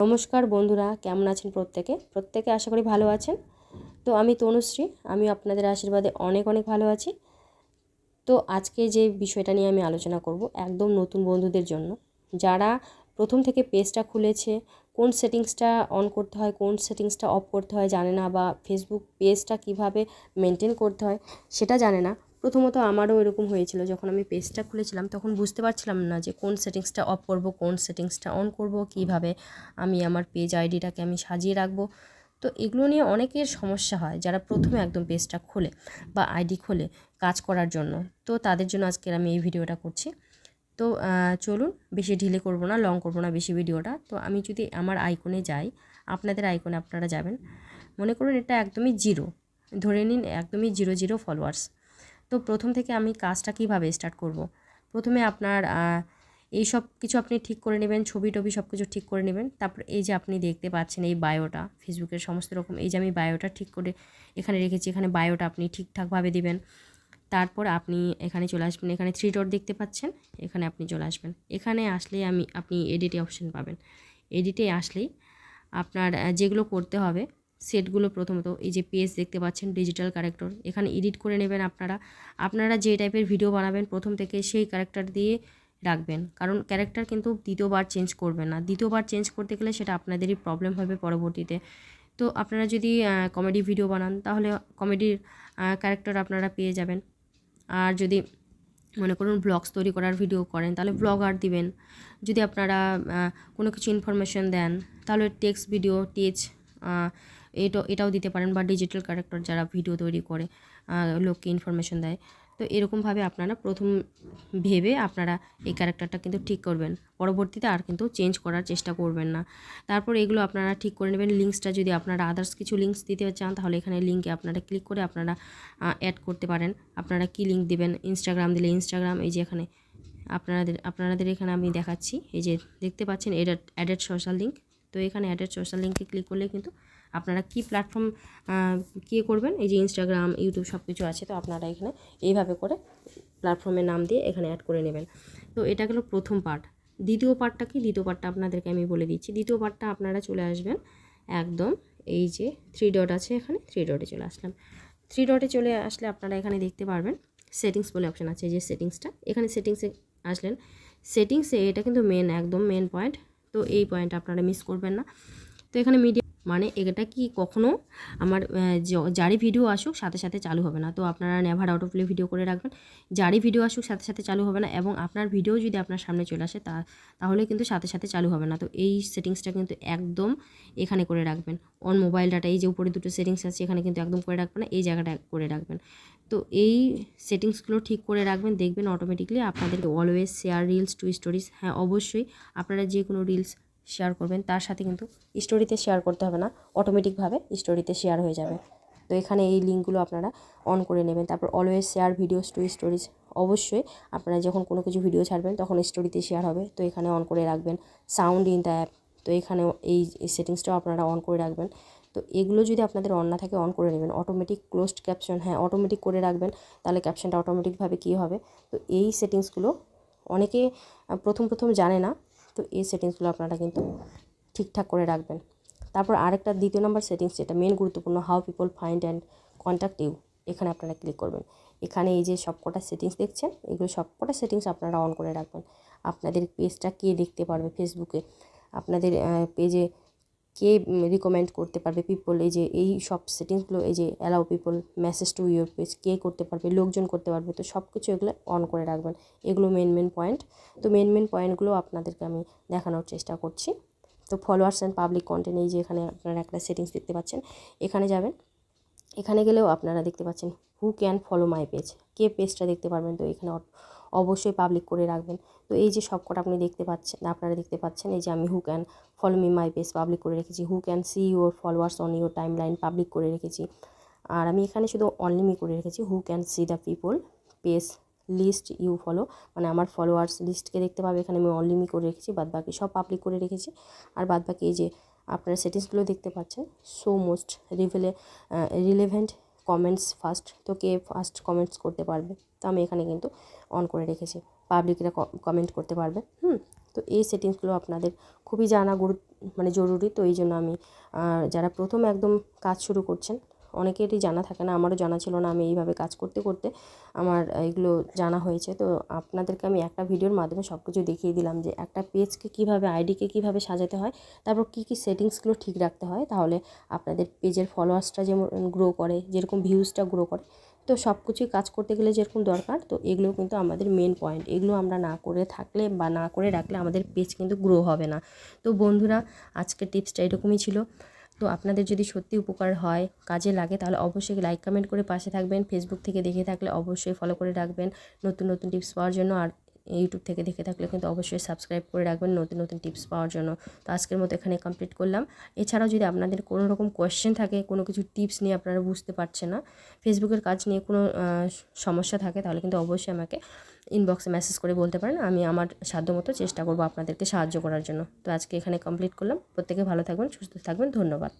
নমস্কার বন্ধুরা, কেমন আছেন প্রত্যেকে? প্রত্যেকে আশা করি ভালো আছেন। তো আমি তনুশ্রী, আমি আপনাদের আশীর্বাদে অনেক অনেক ভালো আছি। তো আজকে যে বিষয়টা নিয়ে আমি আলোচনা করব একদম নতুন বন্ধুদের জন্য। যারা প্রথম থেকে পেজটা খুলেছে, কোন সেটিংসটা অন করতে হয়, কোন সেটিংসটা অফ করতে হয় জানে না বা ফেসবুক পেজটা কীভাবে মেনটেন করতে হয়, সেটা জানে না। প্রথমত আমারও এরকম হয়েছিল, যখন আমি পেজটা খুলেছিলাম তখন বুঝতে পারছিলাম না যে কোন সেটিংসটা অফ করব, কোন সেটিংসটা অন করব, কীভাবে আমি আমার পেজ আইডিটাকে আমি সাজিয়ে রাখব। তো এগুলো নিয়ে অনেকের সমস্যা হয় যারা প্রথমে একদম পেজটা খোলে বা আইডি খোলে কাজ করার জন্য। তো তাদের জন্য আজকের আমি এই ভিডিওটা করছি। তো চলুন, বেশি ঢিলে করব না লং করব না বেশি ভিডিওটা। তো আমি যদি আমার আইকনে যাই, আপনাদের আইকনে আপনারা যাবেন। মনে করুন এটা একদমই জিরো ধরে নিন একদমই জিরো জিরো ফলোয়ার্স তো প্রথম থেকে আমি কাজটা কীভাবে স্টার্ট করব। প্রথমে আপনার এই সব কিছু আপনি ঠিক করে নেবেন, ছবি টবি সব কিছু ঠিক করে নেবেন। তারপর এই যে আপনি দেখতে পাচ্ছেন এই বায়োটা ফেসবুকের সমস্ত রকম, এই যে আমি বায়োটা ঠিক করে এখানে রেখেছি, এখানে বায়োটা আপনি ঠিকঠাকভাবে দিবেন। তারপর আপনি এখানে চলে আসবেন, এখানে থ্রি ডট দেখতে পাচ্ছেন, এখানে আপনি চলে আসবেন। এখানে আসলেই আমি, আপনি এডিটে অপশন পাবেন। এডিটে আসলেই আপনার যেগুলো করতে হবে সেটগুলো প্রথমত এই যে পেজ দেখতে পাচ্ছেন ডিজিটাল ক্যারেক্টর এখানে এডিট করে নেবেন আপনারা। আপনারা যে টাইপের ভিডিও বানাবেন প্রথম থেকে সেই ক্যারেক্টার দিয়ে রাখবেন। কারণ ক্যারেক্টার কিন্তু দ্বিতীয়বার চেঞ্জ করবেন না। দ্বিতীয়বার চেঞ্জ করতে গেলে সেটা আপনাদেরই প্রবলেম হবে পরবর্তীতে। তো আপনারা যদি কমেডি ভিডিও বানান, তাহলে কমেডির ক্যারেক্টার আপনারা পেয়ে যাবেন। আর যদি মনে করুন ব্লগস তৈরি করার ভিডিও করেন, তাহলে ব্লগার দিবেন। যদি আপনারা কোনো কিছু ইনফরমেশন দেন, তাহলে টেক্সট ভিডিও টিচ এটা, এটাও দিতে পারেন বা ডিজিটাল ক্যারেক্টার যারা ভিডিও তৈরি করে লোককে ইনফরমেশন দেয়। তো এরকমভাবে আপনারা প্রথম ভেবে আপনারা এই ক্যারেক্টারটা কিন্তু ঠিক করবেন। পরবর্তীতে আর কিন্তু চেঞ্জ করার চেষ্টা করবেন না। তারপর এগুলো আপনারা ঠিক করে নেবেন। লিঙ্কসটা যদি আপনারা আদার্স কিছু লিঙ্কস দিতে চান, তাহলে এখানে লিঙ্কে আপনারা ক্লিক করে আপনারা অ্যাড করতে পারেন। আপনারা কি লিঙ্ক দেবেন? ইনস্টাগ্রাম দিলে ইনস্টাগ্রাম এই যে এখানে আপনাদের আপনাদের এখানে আমি দেখাচ্ছি। এই যে দেখতে পাচ্ছেন এডেড অ্যাডেড সোশ্যাল লিঙ্ক তো এখানে অ্যাডেড সোশ্যাল লিঙ্কে ক্লিক করলে কিন্তু আপনারা কি প্ল্যাটফর্ম কী করবেন? এই যে ইনস্টাগ্রাম ইউটিউব সব কিছু আছে, তো আপনারা এখানে এইভাবে করে প্ল্যাটফর্মের নাম দিয়ে এখানে অ্যাড করে নেবেন। তো এটা গেলো প্রথম পার্ট দ্বিতীয় পার্টটা কি? দ্বিতীয় পার্টটা আপনাদেরকে আমি বলে দিচ্ছি। দ্বিতীয় পার্টটা আপনারা চলে আসবেন একদম এই যে থ্রি ডট আছে এখানে থ্রি ডটে চলে আসলাম। থ্রি ডটে চলে আসলে আপনারা এখানে দেখতে পারবেন সেটিংস বলে অপশান আছে যে সেটিংসটা এখানে সেটিংসে আসলেন। সেটিংসে এটা কিন্তু মেন একদম মেন পয়েন্ট তো এই পয়েন্ট আপনারা মিস করবেন না। তো এখানে মিডিয়া মানে এটা কি কখনো আমার যারই ভিডিও আসুক সাথে সাথে চালু হবে না। তো আপনারা নেভার অফ প্লে ভিডিও করে রাখবেন। যারই ভিডিও আসুক সাথে সাথে চালু হবে না এবং আপনার ভিডিও যদি আপনার সামনে চলে আসে তা, তাহলে কিন্তু সাথে সাথে চালু হবে না। তো এই সেটিংসটা কিন্তু একদম এখানে করে রাখবেন। অন মোবাইল ডাটা এই যে উপরে দুটো সেটিংস আছে, এখানে কিন্তু একদম করে রাখবেন না, এই জায়গাটা করে রাখবেন। তো এই সেটিংসগুলো ঠিক করে রাখবেন, দেখবেন অটোমেটিকলি আপনাদেরকে always share reels to stories হ্যাঁ অবশ্যই আপনারা যে কোনো রিলস শেয়ার করবেন, তার সাথে কিন্তু স্টোরিতে শেয়ার করতে হবে না অটোমেটিকভাবে স্টোরিতে শেয়ার হয়ে যাবে। তো এখানে এই লিঙ্কগুলো আপনারা অন করে নেবেন, তারপর always share videos to stories অবশ্যই আপনারা যখন কোনো কিছু ভিডিও ছাড়বেন, তখন স্টোরিতে শেয়ার হবে, তো এখানে অন করে রাখবেন। সাউন্ড ইন দ্য অ্যাপ তো এখানেও এই সেটিংসটাও আপনারা অন করে রাখবেন। তো এগুলো যদি আপনাদের অন না থাকে অন করে নেবেন। অটোমেটিক ক্লোজড ক্যাপশন হ্যাঁ অটোমেটিক করে রাখবেন, তাহলে ক্যাপশনটা অটোমেটিকভাবে কী হবে? তো এই সেটিংসগুলো অনেকে প্রথম প্রথম জানে না তো এই সেটিংসগুলো আপনারা কিন্তু ঠিকঠাক করে রাখবেন। তারপর আরেকটা দ্বিতীয় নম্বর সেটিংস, যেটা মেন গুরুত্বপূর্ণ how people find and contact you এখানে আপনারা ক্লিক করবেন। এখানে এই যে সবকটা সেটিংস দেখছেন, এগুলো সবকটা সেটিংস আপনারা অন করে রাখবেন। আপনাদের পেজটা কে দেখতে পারবে? ফেসবুকে আপনাদের পেজে কে রিকমেন্ড করতে পারবে পিপল এই যে, এই সব সেটিংসগুলো এই যে allow people message to your page কে করতে পারবে, লোকজন করতে পারবে, তো সব কিছু এগুলো অন করে রাখবেন। এগুলো মেন মেন পয়েন্ট তো মেন মেন পয়েন্টগুলো আপনাদেরকে আমি দেখানোর চেষ্টা করছি। তো ফলোয়ার্স অ্যান্ড পাবলিক কন্টেন্ট এই যে এখানে আপনারা একটা সেটিংস দেখতে পাচ্ছেন। এখানে যাবেন। এখানে গেলেও আপনারা দেখতে পাচ্ছেন who can follow my page কে পেজটা দেখতে পারবেন? তো এখানে অবশ্যই পাবলিক করে রাখবেন। তো এই যে সবকটা আপনি দেখতে পাচ্ছেন, আপনারা দেখতে পাচ্ছেন এই যে আমি who can follow me my page public করে রেখেছি। Who can see your followers on your timeline public করে রেখেছি। আর আমি এখানে শুধু অনলিমি করে রেখেছি who can see the people page list you follow মানে আমার ফলোয়ার্স লিস্টকে দেখতে পাবে, এখানে আমি অনলিমি করে রেখেছি, বাদ বাকি সব পাবলিক করে রেখেছি। আর বাদ বাকি এই যে আপনারা সেটিংসগুলো দেখতে পাচ্ছেন so most revel relevant comments first তো কে ফার্স্ট কমেন্টস করতে পারবে? তো আমি এখানে কিন্তু অন করে রেখেছি। পাবলিকরা কমেন্ট করতে পারবে। হুম? তো এই সেটিংসগুলো আপনাদের খুবই জানা গুরু মানে জরুরি। তো এই জন্য আমি যারা প্রথম একদম কাজ শুরু করছেন অনেকেরই জানা থাকে না, আমারও জানা ছিল না আমি এইভাবে কাজ করতে করতে আমার এগুলো জানা হয়েছে। তো আপনাদেরকে আমি একটা ভিডিওর মাধ্যমে সব কিছু দেখিয়ে দিলাম যে একটা পেজকে কীভাবে, আইডিকে কীভাবে সাজাতে হয়, তারপর কী কী সেটিংসগুলো ঠিক রাখতে হয়। তাহলে আপনাদের পেজের ফলোয়ার্সটা যেমন গ্রো করে, যেরকম ভিউজটা গ্রো করে, তো সব কিছুই কাজ করতে গেলে যেরকম দরকার, তো এগুলো কিন্তু আমাদের মেন পয়েন্ট এগুলো আমরা না করে থাকলে বা না করে রাখলে আমাদের পেজ কিন্তু গ্রো হবে না। তো বন্ধুরা, আজকের টিপসটা এরকমই ছিল। তো আপনাদের যদি সত্যি উপকার হয়, কাজে লাগে, তাহলে অবশ্যই লাইক কমেন্ট করে পাশে থাকবেন। ফেসবুক থেকে দেখে থাকলে অবশ্যই ফলো করে রাখবেন। নতুন নতুন টিপস পাওয়ার জন্য। আর ইউটিউব থেকে দেখে থাকলে কিন্তু অবশ্যই সাবস্ক্রাইব করে রাখবেন নতুন নতুন টিপস পাওয়ার জন্য। তো আজকের মতো এখানে কমপ্লিট করলাম। এছাড়াও যদি আপনাদের কোনো রকম কোয়েশ্চেন থাকে, কোনো কিছু টিপস নিয়ে আপনারা বুঝতে পারছেন না ফেসবুকের কাজ নিয়ে কোনো সমস্যা থাকে, তাহলে কিন্তু অবশ্যই আমাকে ইনবক্সে মেসেজ করে বলতে পারেন। আমি আমার সাধ্যমতো চেষ্টা করব আপনাদেরকে সাহায্য করার জন্য। তো আজকে এখানে কমপ্লিট করলাম। প্রত্যেকে ভালো থাকবেন, সুস্থ থাকবেন। ধন্যবাদ।